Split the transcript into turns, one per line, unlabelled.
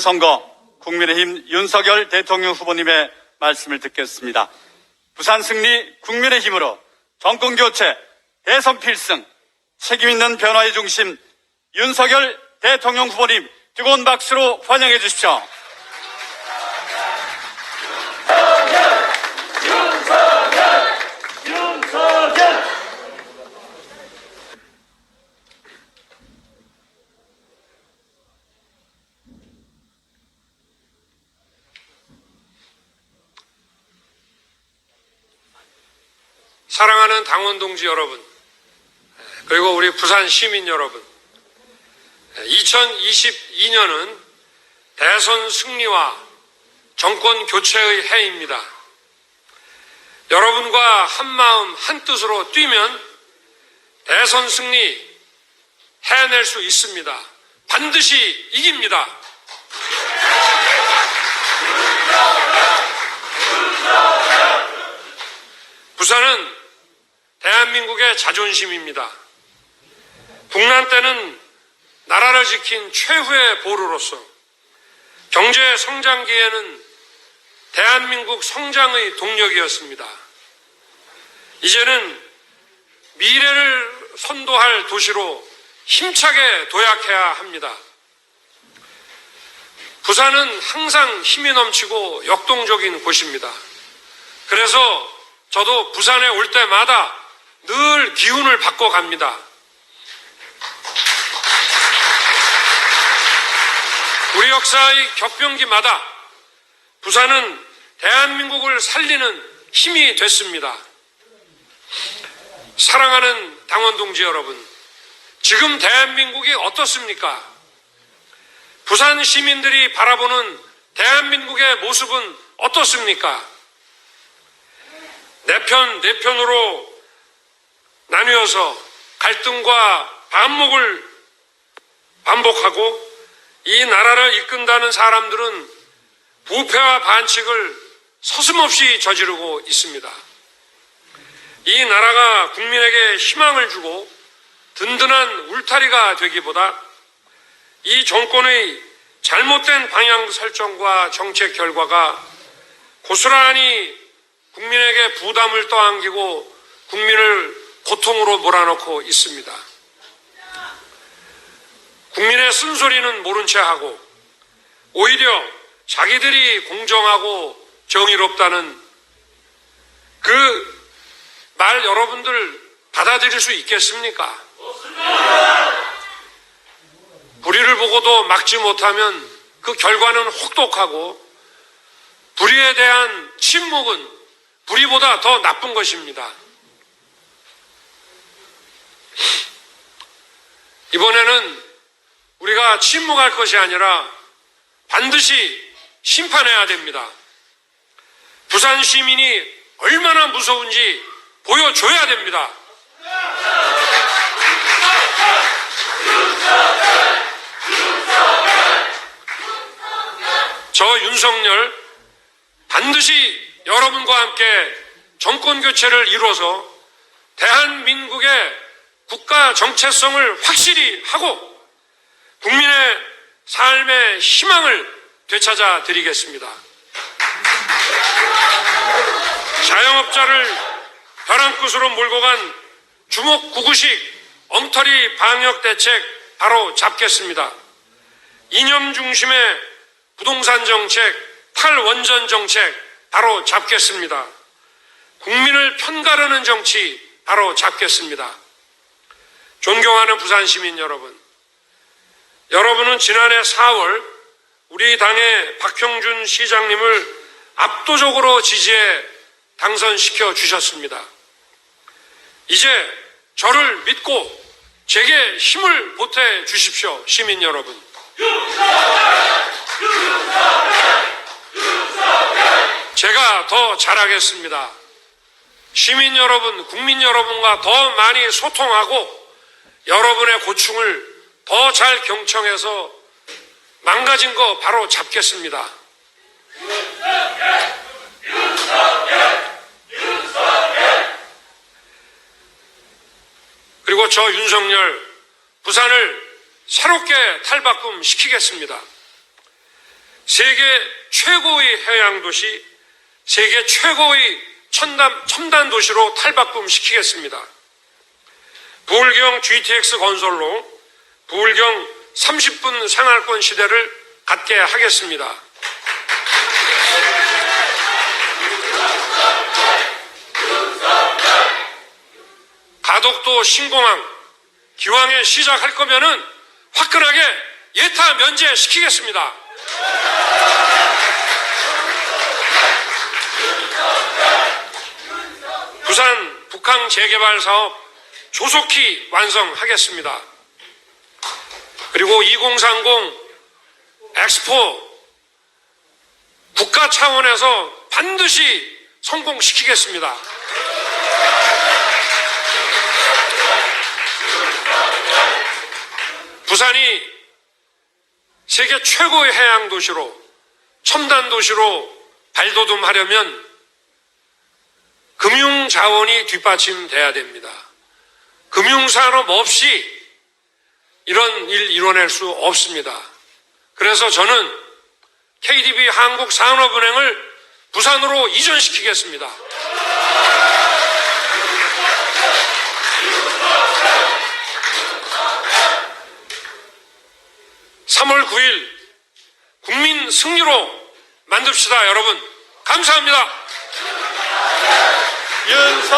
선거 국민의힘 윤석열 대통령 후보님의 말씀을 듣겠습니다. 부산 승리 국민의힘으로 정권 교체, 대선 필승, 책임 있는 변화의 중심 윤석열 대통령 후보님 뜨거운 박수로 환영해 주십시오.
사랑하는 당원 동지 여러분, 그리고 우리 부산 시민 여러분, 2022년은 대선 승리와 정권 교체의 해입니다. 여러분과 한마음 한뜻으로 뛰면 대선 승리 해낼 수 있습니다. 반드시 이깁니다. 부산은 대한민국의 자존심입니다. 국난 때는 나라를 지킨 최후의 보루로서 경제 성장기에는 대한민국 성장의 동력이었습니다. 이제는 미래를 선도할 도시로 힘차게 도약해야 합니다. 부산은 항상 힘이 넘치고 역동적인 곳입니다. 그래서 저도 부산에 올 때마다 늘 기운을 받고 갑니다. 우리 역사의 격변기마다 부산은 대한민국을 살리는 힘이 됐습니다. 사랑하는 당원 동지 여러분, 지금 대한민국이 어떻습니까? 부산 시민들이 바라보는 대한민국의 모습은 어떻습니까? 내 편, 내 편으로 나뉘어서 갈등과 반목을 반복하고 이 나라를 이끈다는 사람들은 부패와 반칙을 서슴없이 저지르고 있습니다. 이 나라가 국민에게 희망을 주고 든든한 울타리가 되기보다 이 정권의 잘못된 방향 설정과 정책 결과가 고스란히 국민에게 부담을 떠안기고 국민을 고통으로 몰아넣고 있습니다. 국민의 쓴소리는 모른 채 하고 오히려 자기들이 공정하고 정의롭다는 그 말 여러분들 받아들일 수 있겠습니까? 불의를 보고도 막지 못하면 그 결과는 혹독하고 불의에 대한 침묵은 불의보다 더 나쁜 것입니다. 이번에는 우리가 침묵할 것이 아니라 반드시 심판해야 됩니다. 부산 시민이 얼마나 무서운지 보여줘야 됩니다. 저 윤석열 반드시 여러분과 함께 정권 교체를 이루어서 대한민국의 국가 정체성을 확실히 하고 국민의 삶의 희망을 되찾아 드리겠습니다. 자영업자를 벼랑 끝으로 몰고 간 주먹 구구식 엉터리 방역 대책 바로 잡겠습니다. 이념 중심의 부동산 정책, 탈원전 정책 바로 잡겠습니다. 국민을 편가르는 정치 바로 잡겠습니다. 존경하는 부산 시민 여러분, 여러분은 지난해 4월 우리 당의 박형준 시장님을 압도적으로 지지해 당선시켜 주셨습니다. 이제 저를 믿고 제게 힘을 보태 주십시오, 시민 여러분. 제가 더 잘하겠습니다. 시민 여러분, 국민 여러분과 더 많이 소통하고 여러분의 고충을 더 잘 경청해서 망가진 거 바로 잡겠습니다. 그리고 저 윤석열 부산을 새롭게 탈바꿈 시키겠습니다. 세계 최고의 해양 도시, 세계 최고의 첨단, 첨단 도시로 탈바꿈 시키겠습니다. 부울경 GTX 건설로 부울경 30분 생활권 시대를 갖게 하겠습니다. 가덕도 신공항 기왕에 시작할 거면은 화끈하게 예타 면제시키겠습니다. 부산 북항 재개발 사업 조속히 완성하겠습니다. 그리고 2030 엑스포 국가 차원에서 반드시 성공시키겠습니다. 부산이 세계 최고의 해양 도시로 첨단 도시로 발돋움하려면 금융 자원이 뒷받침돼야 됩니다. 금융 산업 없이 이런 일 이뤄낼 수 없습니다. 그래서 저는 KDB 한국산업은행을 부산으로 이전시키겠습니다. 삼월 9일 국민 승리로 만듭시다, 여러분. 감사합니다.